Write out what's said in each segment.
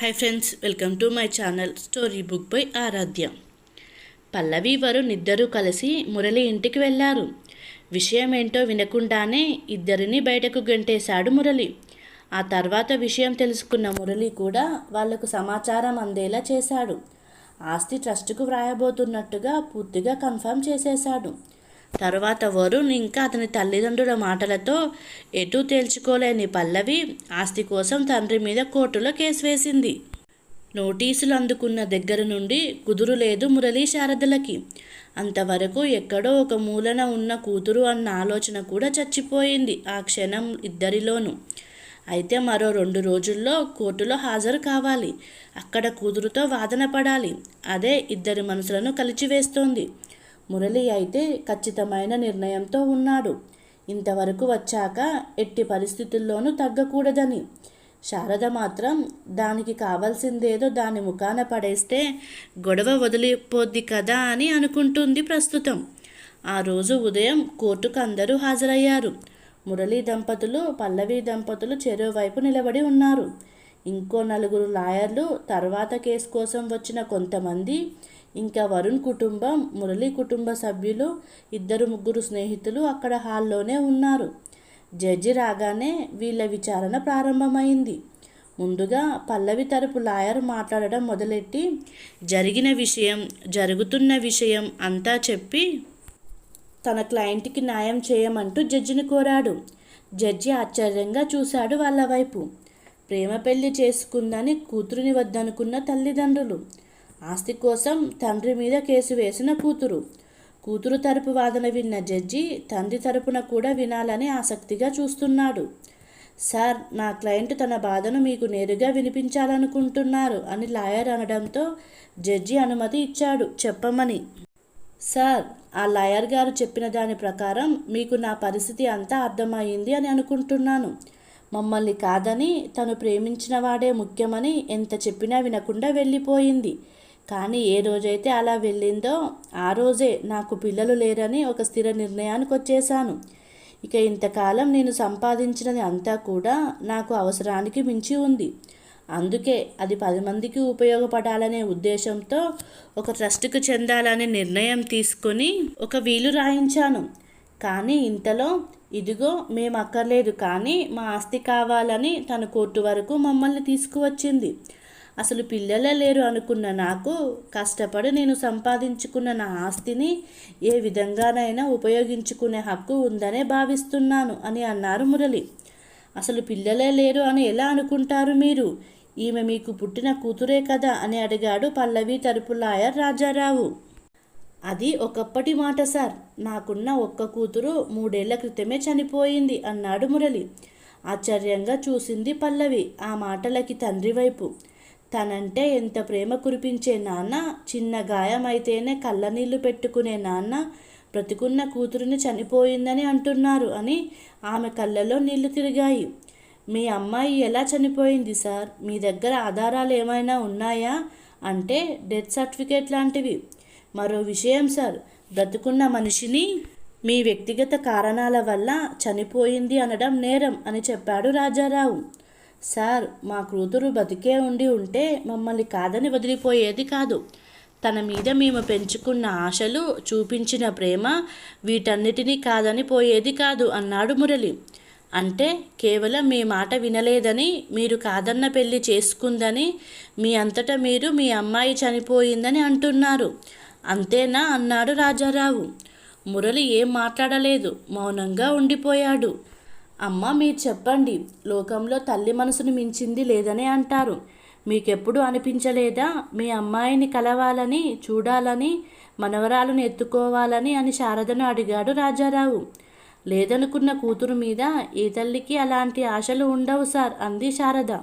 Hi friends welcome to my channel story book by Aaradhya Pallavi Varun ఇద్దరూ కలిసి మురళి ఇంటికి వెళ్ళారు. విషయం ఏంటో వినకుండానే ఇద్దరిని బయటకు గంటేశాడు మురళి. ఆ తర్వాత విషయం తెలుసుకున్న మురళి కూడా వాళ్ళకు సమాచారం అందేలా చేశాడు. ఆస్తి ట్రస్టుకు వ్రాయబోతున్నట్టుగా పూర్తిగా కన్ఫర్మ్ చేసేశాడు. తరువాత వరుణ్ ఇంకా అతని తల్లిదండ్రుల మాటలతో ఎటూ తేల్చుకోలేని పల్లవి ఆస్తి కోసం తండ్రి మీద కోర్టులో కేసు వేసింది. నోటీసులు అందుకున్న దగ్గర నుండి కుదురు లేదు మురళీ శారదలకి. అంతవరకు ఎక్కడో ఒక మూలన ఉన్న కూతురు అన్న ఆలోచన కూడా చచ్చిపోయింది ఆ క్షణం ఇద్దరిలోనూ. అయితే మరో రెండు రోజుల్లో కోర్టులో హాజరు కావాలి. అక్కడ కూతురుతో వాదన పడాలి. అదే ఇద్దరి మనసులను కలిచివేస్తోంది. మురళి అయితే ఖచ్చితమైన నిర్ణయంతో ఉన్నాడు. ఇంతవరకు వచ్చాక ఎట్టి పరిస్థితుల్లోనూ తగ్గకూడదని. శారద మాత్రం దానికి కావాల్సిందేదో దాని ముఖాన పడేస్తే గొడవ వదిలిపోద్ది కదా అని అనుకుంటుంది ప్రస్తుతం. ఆ రోజు ఉదయం కోర్టుకు అందరూ హాజరయ్యారు. మురళీ దంపతులు పల్లవి దంపతులు చెరోవైపు నిలబడి ఉన్నారు. ఇంకో నలుగురు లాయర్లు తర్వాత కేసు కోసం వచ్చిన కొంతమంది ఇంకా వరుణ్ కుటుంబం మురళి కుటుంబ సభ్యులు ఇద్దరు ముగ్గురు స్నేహితులు అక్కడ హాల్లోనే ఉన్నారు. జడ్జి రాగానే వీళ్ళ విచారణ ప్రారంభమైంది. ముందుగా పల్లవి తరపు లాయర్ మాట్లాడడం మొదలెట్టి జరిగిన విషయం జరుగుతున్న విషయం అంతా చెప్పి తన క్లయింట్కి న్యాయం చేయమంటూ జడ్జిని కోరాడు. జడ్జి ఆశ్చర్యంగా చూశాడు వాళ్ళ వైపు. ప్రేమ పెళ్ళి చేసుకుందని కూతురుని వద్దనుకున్న తల్లిదండ్రులు. ఆస్తి కోసం తండ్రి మీద కేసు వేసిన కూతురు. కూతురు తరపు వాదన విన్న జడ్జి తండ్రి తరపున కూడా వినాలని ఆసక్తిగా చూస్తున్నాడు. సార్ నా క్లయింట్ తన బాధను మీకు నేరుగా వినిపించాలనుకుంటున్నారు అని లాయర్ అనడంతో జడ్జి అనుమతి ఇచ్చాడు. చెప్పమని. సార్ ఆ లాయర్ గారు చెప్పిన దాని ప్రకారం మీకు నా పరిస్థితి అంతా అర్థమయ్యింది అని అనుకుంటున్నాను. మమ్మల్ని కాదని తను ప్రేమించిన వాడే ముఖ్యమని ఎంత చెప్పినా వినకుండా వెళ్ళిపోయింది. కానీ ఏ రోజైతే అలా వెళ్ళిందో ఆ రోజే నాకు పిల్లలు లేరని ఒక స్థిర నిర్ణయానికి వచ్చేశాను. ఇక ఇంతకాలం నేను సంపాదించినది అంతా కూడా నాకు అవసరానికి మించి ఉంది. అందుకే అది పది మందికి ఉపయోగపడాలనే ఉద్దేశంతో ఒక ట్రస్ట్కు చెందాలనే నిర్ణయం తీసుకొని ఒక వీలు రాయించాను. కానీ ఇంతలో ఇదిగో మేము అక్కర్లేదు కానీ మా ఆస్తి కావాలని తన కోర్టు వరకు మమ్మల్ని తీసుకువచ్చింది. అసలు పిల్లలే లేరు అనుకున్న నాకు కష్టపడి నేను సంపాదించుకున్న నా ఆస్తిని ఏ విధంగానైనా ఉపయోగించుకునే హక్కు ఉందనే భావిస్తున్నాను అని అన్నారు మురళి. అసలు పిల్లలే లేరు అని ఎలా అనుకుంటారు మీరు? ఈమె మీకు పుట్టిన కూతురే కదా అని అడిగాడు పల్లవి తరపు లాయర్ రాజారావు. అది ఒకప్పటి మాట సార్. నాకున్న ఒక్క కూతురు మూడేళ్ళ క్రితమే చనిపోయింది అన్నాడు మురళి. ఆశ్చర్యంగా చూసింది పల్లవి ఆ మాటలకి తండ్రి వైపు. తనంటే ఎంత ప్రేమ కురిపించే నాన్న చిన్న గాయమైతేనే కళ్ళనీళ్ళు పెట్టుకునే నాన్న బ్రతికున్న కూతురుని చనిపోయిందని అంటున్నారు అని ఆమె కళ్ళలో నీళ్ళు తిరిగాయి. మీ అమ్మాయి ఎలా చనిపోయింది సార్? మీ దగ్గర ఆధారాలు ఏమైనా ఉన్నాయా? అంటే డెత్ సర్టిఫికేట్ లాంటివి. మరో విషయం సార్. బ్రతుకున్న మనిషిని మీ వ్యక్తిగత కారణాల వల్ల చనిపోయింది అనడం నేరం అని చెప్పాడు రాజారావు. సార్ మా కూతురు బతికే ఉండి ఉంటే మమ్మల్ని కాదని వదిలిపోయేది కాదు. తన మీద మేము పెంచుకున్న ఆశలు చూపించిన ప్రేమ వీటన్నిటినీ కాదని పోయేది కాదు అన్నాడు మురళి. అంటే కేవలం మీ మాట వినలేదని మీరు కాదన్న పెళ్ళి చేసుకుందని మీ అంతటా మీరు మీ అమ్మాయి చనిపోయిందని అంటున్నారు. అంతేనా? అన్నాడు రాజారావు. మురళి ఏం మాట్లాడలేదు. మౌనంగా ఉండిపోయాడు. అమ్మ మీరు చెప్పండి. లోకంలో తల్లి మనసును మించింది లేదనే అంటారు. మీకెప్పుడు అనిపించలేదా? మీ అమ్మాయిని కలవాలని చూడాలని మనవరాలను ఎత్తుకోవాలని అని శారదను అడిగాడు రాజారావు. లేదనుకున్న కూతురు మీద ఏ తల్లికి అలాంటి ఆశలు ఉండవు సార్ అంది శారద.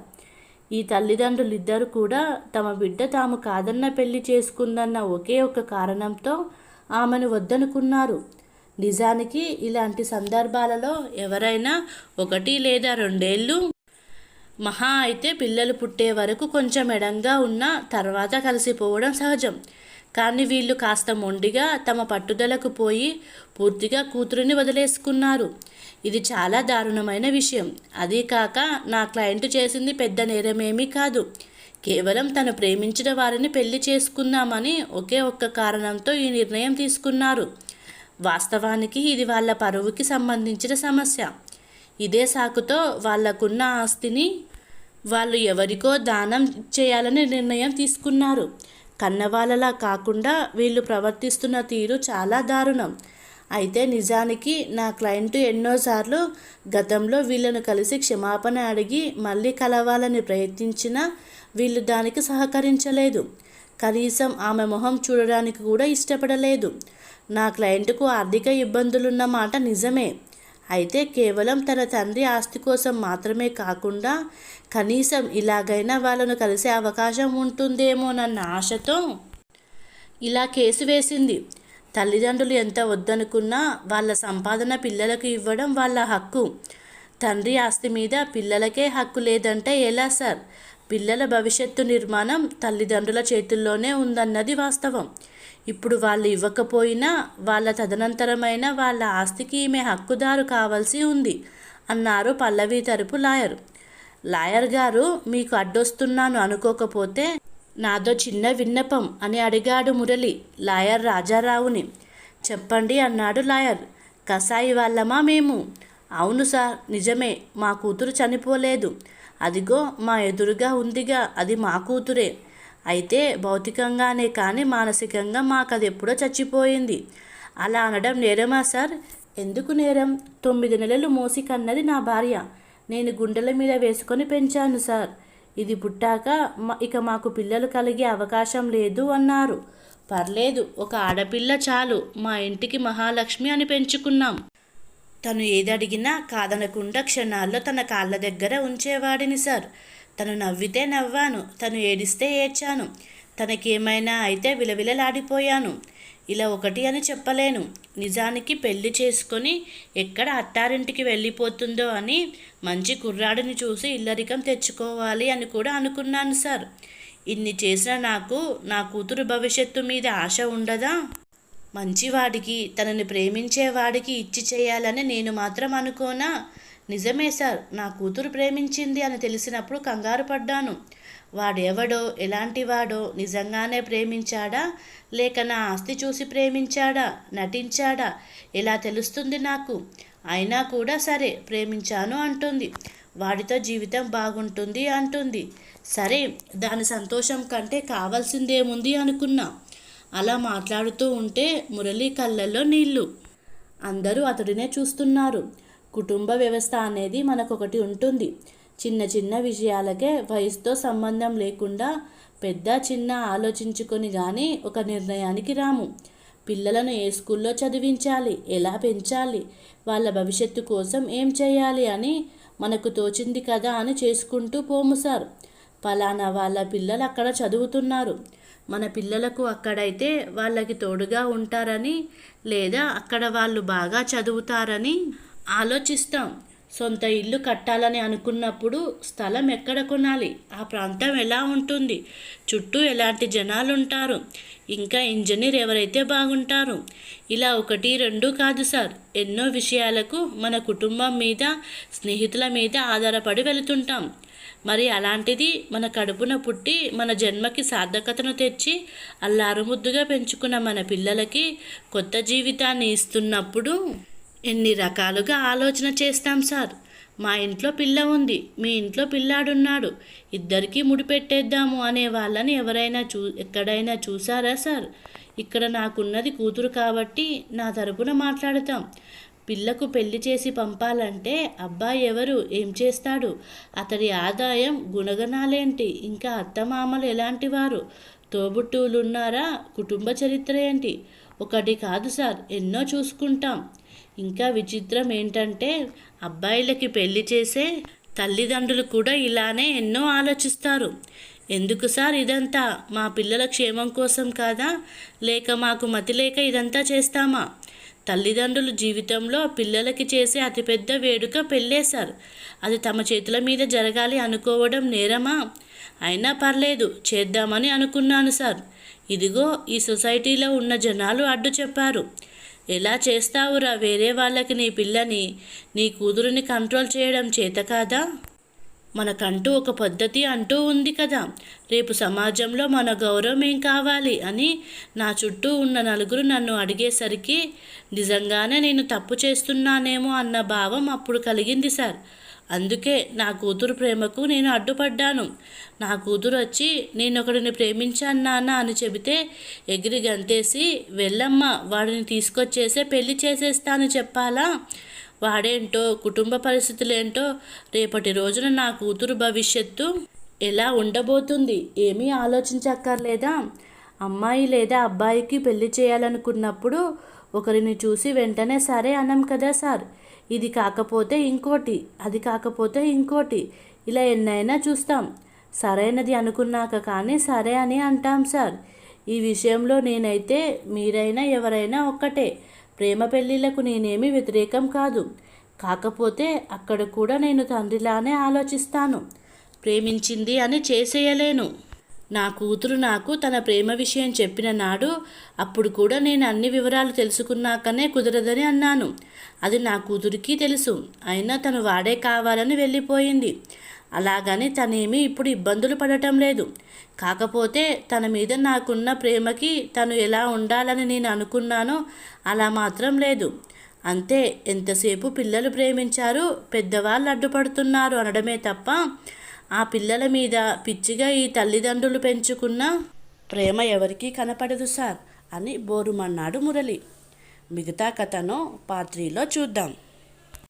ఈ తల్లిదండ్రులిద్దరూ కూడా తమ బిడ్డ తాము కాదన్న పెళ్ళి చేసుకుందన్న ఒకే ఒక కారణంతో ఆమెను వద్దనుకున్నారు. నిజానికి ఇలాంటి సందర్భాలలో ఎవరైనా ఒకటి లేదా రెండేళ్ళు మహా అయితే పిల్లలు పుట్టే వరకు కొంచెం ఎడంగా ఉన్న తర్వాత కలిసిపోవడం సహజం. కానీ వీళ్ళు కాస్త మొండిగా తమ పట్టుదలకు పోయి పూర్తిగా కూతురుని వదిలేసుకున్నారు. ఇది చాలా దారుణమైన విషయం. అదీ కాక నా క్లయింట్ చేసింది పెద్ద నేరమేమీ కాదు. కేవలం తను ప్రేమించిన వారిని పెళ్ళి చేసుకుందామని ఒకే ఒక్క కారణంతో ఈ నిర్ణయం తీసుకున్నారు. వాస్తవానికి ఇది వాళ్ళ పరువుకి సంబంధించిన సమస్య. ఇదే సాకుతో వాళ్ళకున్న ఆస్తిని వాళ్ళు ఎవరికో దానం చేయాలని నిర్ణయం తీసుకున్నారు. కన్నవాళ్ళలా కాకుండా వీళ్ళు ప్రవర్తిస్తున్న తీరు చాలా దారుణం. అయితే నిజానికి నా క్లయింట్ ఎన్నోసార్లు గతంలో వీళ్ళను కలిసి క్షమాపణ అడిగి మళ్ళీ కలవాలని ప్రయత్నించినా వీళ్ళు దానికి సహకరించలేదు. కనీసం ఆమె మొహం చూడడానికి కూడా ఇష్టపడలేదు. నా క్లయింట్కు ఆర్థిక ఇబ్బందులున్న మాట నిజమే. అయితే కేవలం తన తండ్రి ఆస్తి కోసం మాత్రమే కాకుండా కనీసం ఇలాగైనా వాళ్ళను కలిసే అవకాశం ఉంటుందేమోనన్న ఆశతో ఇలా కేసు వేసింది. తల్లిదండ్రులు ఎంత వద్దనుకున్నా వాళ్ళ సంపాదన పిల్లలకు ఇవ్వడం వాళ్ళ హక్కు. తండ్రి ఆస్తి మీద పిల్లలకే హక్కు లేదంటే ఎలా సార్? పిల్లల భవిష్యత్తు నిర్మాణం తల్లిదండ్రుల చేతుల్లోనే ఉందన్నది వాస్తవం. ఇప్పుడు వాళ్ళు ఇవ్వకపోయినా వాళ్ళ తదనంతరమైన వాళ్ళ ఆస్తికి ఈమె హక్కుదారు కావాల్సి ఉంది అన్నారు పల్లవి తరపు లాయర్. లాయర్ గారు మీకు అడ్డొస్తున్నాను అనుకోకపోతే నాదో చిన్న విన్నపం అని అడిగాడు మురళి లాయర్ రాజారావుని. చెప్పండి అన్నాడు లాయర్. కసాయి వాళ్ళమా మేము? అవును సార్ నిజమే మా కూతురు చనిపోలేదు. అదిగో మా ఎదురుగా ఉందిగా అది మా కూతురే. అయితే భౌతికంగానే కానీ మానసికంగా మాకు అది ఎప్పుడో చచ్చిపోయింది. అలా అనడం నేరమా సార్? ఎందుకు నేరం? తొమ్మిది నెలలు మోసి కన్నది నా భార్య. నేను గుండెల మీద వేసుకొని పెంచాను సార్. ఇది పుట్టాక ఇక మాకు పిల్లలు కలిగే అవకాశం లేదు అన్నారు. పర్లేదు ఒక ఆడపిల్ల చాలు. మా ఇంటికి మహాలక్ష్మి అని పెంచుకున్నాం. తను ఏదడిగినా కాదనకుండా క్షణాల్లో తన కాళ్ళ దగ్గర ఉంచేవాడిని సార్. తను నవ్వితే నవ్వాను తను ఏడిస్తే ఏడ్చాను. తనకేమైనా అయితే విలవిలలాడిపోయాను. ఇలా ఒకటి అని చెప్పలేను. నిజానికి పెళ్ళి చేసుకొని ఎక్కడ అత్తారింటికి వెళ్ళిపోతుందో అని మంచి కుర్రాడిని చూసి ఇల్లరికం తెచ్చుకోవాలి అని కూడా అనుకున్నాను సార్. ఇన్ని చేసిన నాకు నా కూతురు భవిష్యత్తు మీద ఆశ ఉండదా? మంచివాడికి తనని ప్రేమించేవాడికి ఇచ్చి చేయాలని నేను మాత్రం అనుకోనా? నిజమే సార్ నా కూతురు ప్రేమించింది అని తెలిసినప్పుడు కంగారు పడ్డాను. వాడెవడో ఎలాంటివాడో నిజంగానే ప్రేమించాడా? లేక నా ఆస్తి చూసి ప్రేమించాడా? నటించాడా? ఎలా తెలుస్తుంది నాకు? అయినా కూడా సరే ప్రేమించాను అంటుంది. వాడితో జీవితం బాగుంటుంది అంటుంది. సరే దాని సంతోషం కంటే కావాల్సిందేముంది అనుకున్నా. అలా మాట్లాడుతూ ఉంటే మురళీ కళ్ళల్లో నీళ్ళు. అందరూ అతడినే చూస్తున్నారు. కుటుంబ వ్యవస్థ అనేది మనకొకటి ఉంటుంది. చిన్న చిన్న విషయాలకే వయసుతో సంబంధం లేకుండా పెద్ద చిన్న ఆలోచించుకొని కానీ ఒక నిర్ణయానికి రాము. పిల్లలను ఏ స్కూల్లో చదివించాలి? ఎలా పెంచాలి? వాళ్ళ భవిష్యత్తు కోసం ఏం చేయాలి అని మనకు తోచింది కదా అని చేసుకుంటూ పోము సార్. పలానా వాళ్ళ పిల్లలు అక్కడ చదువుతున్నారు. మన పిల్లలకు అక్కడైతే వాళ్ళకి తోడుగా ఉంటారని లేదా అక్కడ వాళ్ళు బాగా చదువుతారని ఆలోచిస్తాం. సొంత ఇల్లు కట్టాలని అనుకున్నప్పుడు స్థలం ఎక్కడ కొనాలి? ఆ ప్రాంతం ఎలా ఉంటుంది? చుట్టూ ఎలాంటి జనాలు ఉంటారు ఇంకా ఇంజనీర్ ఎవరైతే బాగుంటారు? ఇలా ఒకటి రెండు కాదు సార్. ఎన్నో విషయాలకు మన కుటుంబం మీద స్నేహితుల మీద ఆధారపడి వెళుతుంటాం. మరి అలాంటిది మన కడుపున పుట్టి మన జన్మకి సార్థకతను తెచ్చి అల్లారుముద్దుగా పెంచుకున్న మన పిల్లలకి కొత్త జీవితాన్ని ఇస్తున్నప్పుడు ఎన్ని రకాలుగా ఆలోచన చేస్తాం సార్. మా ఇంట్లో పిల్ల ఉంది మీ ఇంట్లో పిల్లాడున్నాడు ఇద్దరికీ ముడిపెట్టేద్దాము అనే వాళ్ళని ఎవరైనా చూ ఎక్కడైనా చూసారా సార్? ఇక్కడ నాకున్నది కూతురు కాబట్టి నా తరపున మాట్లాడతాం. పిల్లకు పెళ్ళి చేసి పంపాలంటే అబ్బాయి ఎవరు? ఏం చేస్తాడు? అతడి ఆదాయం గుణగణాలేంటి? ఇంకా అత్తమామలు ఎలాంటి వారు? తోబుట్టువులున్నారా? కుటుంబ చరిత్ర ఏంటి? ఒకటి కాదు సార్ ఎన్నో చూసుకుంటాం. ఇంకా విచిత్రం ఏంటంటే అబ్బాయిలకి పెళ్ళి చేసే తల్లిదండ్రులు కూడా ఇలానే ఎన్నో ఆలోచిస్తారు. ఎందుకు సార్ ఇదంతా? మా పిల్లల క్షేమం కోసం కాదా? లేక మాకు మతి లేక ఇదంతా చేస్తామా? తల్లిదండ్రులు జీవితంలో పిల్లలకి చేసే అతిపెద్ద వేడుక పెళ్ళే సార్ అది తమ చేతుల మీద జరగాలి అనుకోవడం నేరమా? అయినా పర్లేదు చేద్దామని అనుకున్నాను సార్. ఇదిగో ఈ సొసైటీలో ఉన్న జనాలు అడ్డు చెప్పారు. ఎలా చేస్తావురా వేరే వాళ్ళకి నీ పిల్లని? నీ కూతురుని కంట్రోల్ చేయడం చేత కాదా? మనకంటూ ఒక పద్ధతి అంటూ ఉంది కదా. రేపు సమాజంలో మన గౌరవం ఏం కావాలి అని నా చుట్టూ ఉన్న నలుగురు నన్ను అడిగేసరికి నిజంగానే నేను తప్పు చేస్తున్నానేమో అన్న భావం అప్పుడు కలిగింది సార్. అందుకే నా కూతురు ప్రేమకు నేను అడ్డుపడ్డాను. నా కూతురు వచ్చి నేను ఒకడిని ప్రేమించాను నాన్న అని చెబితే ఎగిరి గంతేసి వెళ్ళమ్మ వాడిని తీసుకొచ్చేసే పెళ్ళి చేసేస్తాను చెప్పాలా? వాడేంటో కుటుంబ పరిస్థితులేంటో రేపటి రోజున నా కూతురు భవిష్యత్తు ఎలా ఉండబోతుంది? ఏమీ ఆలోచించక్కర్లేదా? అమ్మాయి లేదా అబ్బాయికి పెళ్ళి చేయాలనుకున్నప్పుడు ఒకరిని చూసి వెంటనే సరే అనం కదా సార్. ఇది కాకపోతే ఇంకోటి అది కాకపోతే ఇంకోటి. ఇలా ఎన్నైనా చూస్తాం. సరైనది అనుకున్నాక కానీ సరే అని అంటాం సార్. ఈ విషయంలో నేనైతే మీరైనా ఎవరైనా ఒక్కటే. ప్రేమ పెళ్ళిళ్ళకు నేనేమీ వ్యతిరేకం కాదు. కాకపోతే అక్కడ కూడా నేను తండ్రిలానే ఆలోచిస్తాను. ప్రేమించింది అని చేసేయలేను. నా కూతురు నాకు తన ప్రేమ విషయం చెప్పిన నాడు అప్పుడు కూడా నేను అన్ని వివరాలు తెలుసుకున్నాకనే కుదరదని అన్నాను. అది నా కూతురికి తెలుసు. అయినా తను వాడే కావాలని వెళ్ళిపోయింది. అలాగని తనేమీ ఇప్పుడు ఇబ్బందులు పడటం లేదు. కాకపోతే తన మీద నాకున్న ప్రేమకి తను ఎలా ఉండాలని నేను అనుకున్నానో అలా మాత్రం లేదు. అంతే ఎంతసేపు పిల్లలు ప్రేమించారు పెద్దవాళ్ళు అడ్డుపడుతున్నారు అనడమే తప్ప ఆ పిల్లల మీద పిచ్చిగా ఈ తల్లిదండ్రులు పెంచుకున్న ప్రేమ ఎవరికీ కనపడదు సార్ అని బోరుమన్నాడు మురళి. మిగతా కథను పాత్రిలో చూద్దాం.